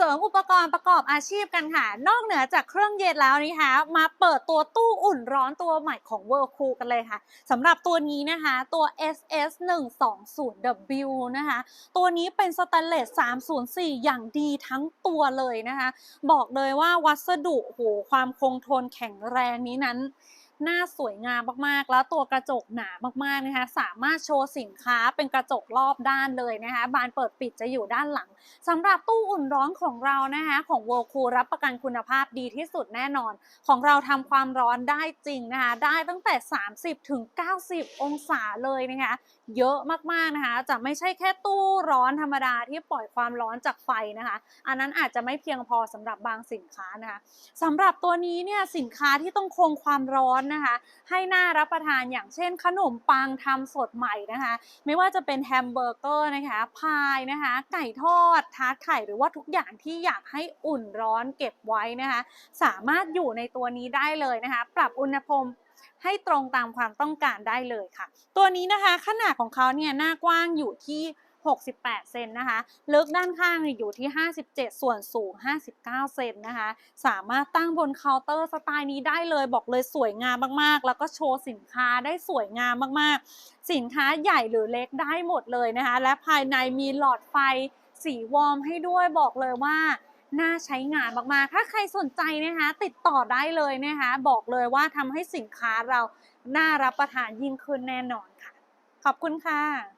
เสริมอุปกรณ์ประกอบอาชีพกันค่ะ นอกเหนือจากเครื่องเย็นแล้วนะคะมาเปิดตัวตู้อุ่นร้อนตัวใหม่ของ Whirlpool กันเลยค่ะสำหรับตัวนี้นะคะตัว SS 1 2 0 W นะคะตัวนี้เป็นสแตนเลส304 อย่างดีทั้งตัวเลยนะคะ บอกเลยว่าวัสดุโอ้โหความคงทนแข็งแรงนี้นั้น หน่าสวยงามมากๆ แล้วตัวกระจกหนามากๆนะคะ สามารถโชว์สินค้าเป็นกระจกรอบด้านเลยนะคะ บานเปิดปิดจะอยู่ด้านหลังสำหรับตู้อุ่นร้อนของเรานะคะ ของ w o r l d c o o l รับประกันคุณภาพดีที่สุดแน่นอน ของเราทำความร้อนได้จริงนะคะ ได้ตั้งแต่ 30ถึง90 องศาเลยนะคะ เยอะมากๆนะคะ จะไม่ใช่แค่ตู้ร้อนธรรมดาที่ปล่อยความร้อนจากไฟนะคะ อันนั้นอาจจะไม่เพียงพอสำหรับบางสินค้านะคะสำหรับตัวนี้เนี่ยสินค้าที่ต้องคงความร้อนนะคะ ให้น่ารับประทานอย่างเช่น ขนมปังทำสดใหม่นะคะ ไม่ว่าจะเป็นแฮมเบอร์เกอร์นะคะพายนะคะ ไก่ทอดทาร์ตไข่หรือว่าทุกอย่างที่อยากให้อุ่นร้อนเก็บไว้นะคะ สามารถอยู่ในตัวนี้ได้เลยนะคะ ปรับอุณหภูมิให้ตรงตามความต้องการได้เลยค่ะ ตัวนี้นะคะขนาดของเขาเนี่ยหน้ากว้างอยู่ที่ 68 เซนนะคะ ลึกด้านข้างอยู่ที่ 57 ส่วนสูง 59 เซนนะคะ สามารถตั้งบนเคาน์เตอร์สไตล์นี้ได้เลยบอกเลยสวยงามมากๆ แล้วก็โชว์สินค้าได้สวยงามมากๆ สินค้าใหญ่หรือเล็กได้หมดเลยนะคะ และภายในมีหลอดไฟสีวอร์มให้ด้วยบอกเลยว่าน่าใช้งานมาก ๆ ถ้าใครสนใจนะคะ ติดต่อได้เลยนะคะ บอกเลยว่าทำให้สินค้าเราน่ารับประทานยิ่งขึ้นแน่นอนค่ะ ขอบคุณค่ะ